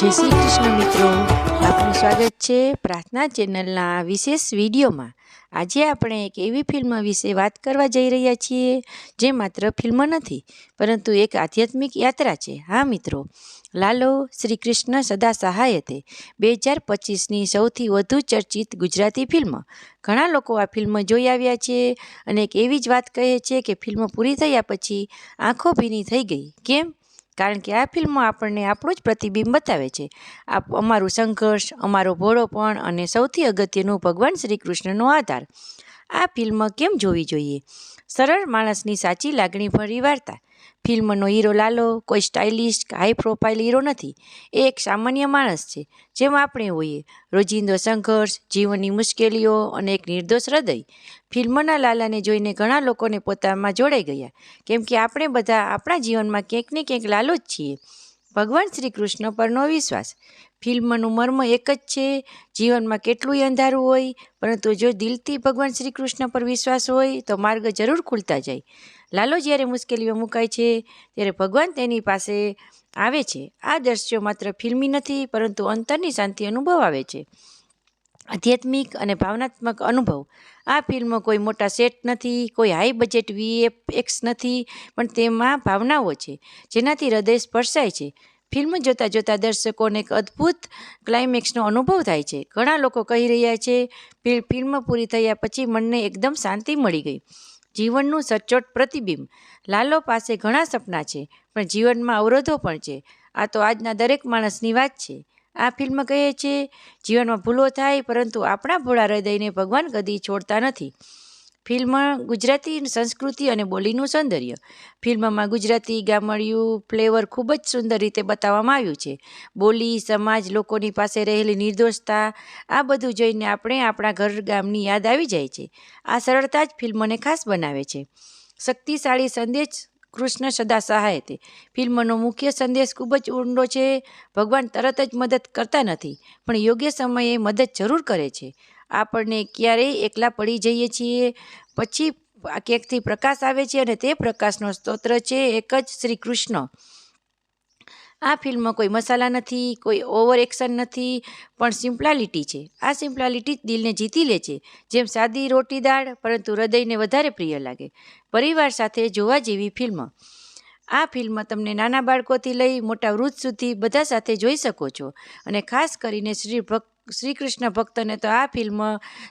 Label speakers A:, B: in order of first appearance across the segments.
A: જય શ્રી કૃષ્ણ મિત્રો. આપનું સ્વાગત છે પ્રાર્થના ચેનલના વિશેષ વિડીયોમાં. આજે આપણે એક એવી ફિલ્મ વિશે વાત કરવા જઈ રહ્યા છીએ, જે માત્ર ફિલ્મ નથી, પરંતુ એક આધ્યાત્મિક યાત્રા છે. હા મિત્રો, લાલો શ્રી કૃષ્ણ સદા સહાયતે. બે હજાર પચીસની સૌથી વધુ ચર્ચિત ગુજરાતી ફિલ્મ. ઘણા લોકો આ ફિલ્મ જોઈ આવ્યા છે અને એક એવી જ વાત કહે છે કે ફિલ્મ પૂરી થયા પછી આંખો ભીની થઈ ગઈ. કેમ? કારણ કે આ ફિલ્મમાં આપણને આપણું જ પ્રતિબિંબ બતાવે છે. આ અમારું સંઘર્ષ, અમારો ભોળોપણ અને સૌથી અગત્યનું ભગવાન શ્રી કૃષ્ણનો આધાર. આ ફિલ્મ કેમ જોવી જોઈએ? સરળ માણસની સાચી લાગણી ભરી વાર્તા. ફિલ્મનો હીરો લાલો, કોઈ સ્ટાઇલિશ હાઈ પ્રોફાઇલ હીરો નથી. એ એક સામાન્ય માણસ છે, જેમ આપણે હોઈએ. રોજિંદો સંઘર્ષ, જીવનની મુશ્કેલીઓ અને એક નિર્દોષ હૃદય. ફિલ્મના લાલાને જોઈને ઘણા લોકોને પોતામાં જોડાઈ ગયા. કેમ કે આપણે બધા આપણા જીવનમાં ક્યાંક ને ક્યાંક લાલો જ છીએ. ભગવાન શ્રી કૃષ્ણ પરનો વિશ્વાસ. ફિલ્મનું મર્મ એક જ છે, જીવનમાં કેટલુંય અંધારું હોય, પરંતુ જો દિલથી ભગવાન શ્રી કૃષ્ણ પર વિશ્વાસ હોય, તો માર્ગ જરૂર ખુલતા જાય. લાલો જ્યારે મુશ્કેલીમાં મુકાય છે, ત્યારે ભગવાન તેની પાસે આવે છે. આ દ્રશ્યો માત્ર ફિલ્મી નથી, પરંતુ અંતરની શાંતિ અનુભવ આવે છે. આધ્યાત્મિક અને ભાવનાત્મક અનુભવ. આ ફિલ્મ કોઈ મોટા સેટ નથી, કોઈ હાઈ બજેટ વીએફએક્સ નથી, પણ તેમાં ભાવનાઓ છે, જેનાથી હૃદય સ્પર્શાય છે. ફિલ્મ જોતાં જોતાં દર્શકોને એક અદ્ભુત ક્લાઇમેક્સનો અનુભવ થાય છે. ઘણા લોકો કહી રહ્યા છે ફિલ્મ પૂરી થયા પછી મનને એકદમ શાંતિ મળી ગઈ. જીવનનું સચોટ પ્રતિબિંબ. લાલો પાસે ઘણા સપના છે, પણ જીવનમાં અવરોધો પણ છે. આ તો આજના દરેક માણસની વાત છે. આ ફિલ્મ કહે છે, જીવનમાં ભૂલો થાય, પરંતુ આપણા ભોળા હૃદયને ભગવાન કદી છોડતા નથી. ફિલ્મ ગુજરાતી સંસ્કૃતિ અને બોલીનું સૌંદર્ય. ફિલ્મમાં ગુજરાતી ગામડિયું ફ્લેવર ખૂબ જ સુંદર રીતે બતાવવામાં આવ્યું છે. બોલી, સમાજ, લોકોની પાસે રહેલી નિર્દોષતા, આ બધું જોઈને આપણે આપણા ઘર ગામની યાદ આવી જાય છે. આ સરળતા જ ફિલ્મને ખાસ બનાવે છે. શક્તિશાળી સંદેશ કૃષ્ણ સદા સહાય તે ફિલ્મનો મુખ્ય સંદેશ ખૂબ જ ઊંડો છે. ભગવાન તરત જ મદદ કરતા નથી, પણ યોગ્ય સમયે મદદ જરૂર કરે છે. આપણને ક્યારેય એકલા પડી જઈએ છીએ. પછી ક્યાંકથી પ્રકાશ આવે છે અને તે પ્રકાશનો સ્તોત્ર છે. એક જ શ્રી કૃષ્ણ. આ ફિલ્મમાં કોઈ મસાલા નથી, કોઈ ઓવર એક્શન નથી, પણ સિમ્પલાલિટી છે. આ સિમ્પલાલિટી દિલને જીતી લે છે. જેમ સાદી રોટી દાળ, પરંતુ હૃદયને વધારે પ્રિય લાગે. પરિવાર સાથે જોવા જેવી ફિલ્મ. આ ફિલ્મ તમને નાના બાળકોથી લઈ મોટા વૃદ્ધ સુધી બધા સાથે જોઈ શકો છો. અને ખાસ કરીને શ્રી ભક્ત શ્રી કૃષ્ણ ભક્તને તો આ ફિલ્મ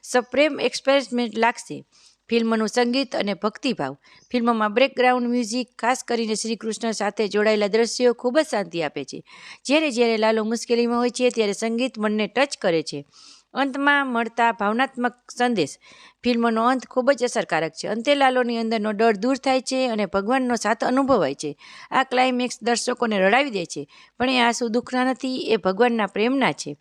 A: સપ્રેમ એક્સપેરિમેન્ટ લાગશે. ફિલ્મનું સંગીત અને ભક્તિભાવ. ફિલ્મમાં બ્રેકગ્રાઉન્ડ મ્યુઝિક ખાસ કરીને શ્રી કૃષ્ણ સાથે જોડાયેલા દ્રશ્યો ખૂબ જ શાંતિ આપે છે. જ્યારે જ્યારે લાલો મુશ્કેલીમાં હોય છે, ત્યારે સંગીત મનને ટચ કરે છે. અંતમાં મળતા ભાવનાત્મક સંદેશ. ફિલ્મનો અંત ખૂબ જ અસરકારક છે. અંતે લાલોની અંદરનો ડર દૂર થાય છે અને ભગવાનનો સાથ અનુભવાય છે. આ ક્લાઇમેક્સ દર્શકોને રડાવી દે છે. પણ એ આંસુ દુઃખના નથી, એ ભગવાનના પ્રેમના છે.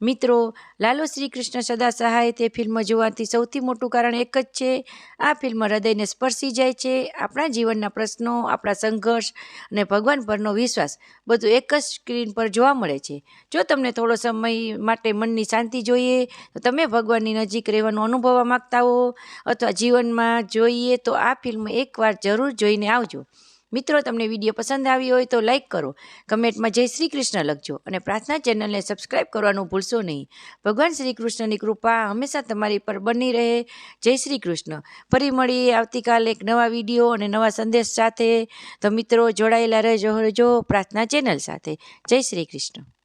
A: મિત્રો, લાલો શ્રી કૃષ્ણ સદા સહાય તે ફિલ્મ જોવાથી સૌથી મોટું કારણ એક જ છે, આ ફિલ્મ હૃદયને સ્પર્શી જાય છે, આપણા જીવનના પ્રશ્નો, આપણા સંઘર્ષ અને ભગવાન પરનો વિશ્વાસ બધું એક જ સ્ક્રીન પર જોવા મળે છે. જો તમને થોડો સમય માટે મનની શાંતિ જોઈએ, તો તમે ભગવાનની નજીક રહેવાનું અનુભવવા માગતા હો અથવા જીવનમાં જોઈએ તો આ ફિલ્મ એકવાર જરૂર જોઈને આવજો. મિત્રો, તમને વીડિયો પસંદ આવી હોય તો લાઇક કરો, કમેન્ટમાં જય શ્રી કૃષ્ણ લખજો અને પ્રાર્થના ચેનલને સબસ્ક્રાઈબ કરવાનું ભૂલશો નહીં. ભગવાન શ્રી કૃષ્ણની કૃપા હંમેશા તમારી પર બની રહે. જય શ્રી કૃષ્ણ. ફરી મળીએ આવતીકાલે એક નવા વીડિયો અને નવા સંદેશ સાથે. તો મિત્રો, જોડાયેલા રહેજો રહેજો પ્રાર્થના ચેનલ સાથે. જય શ્રી કૃષ્ણ.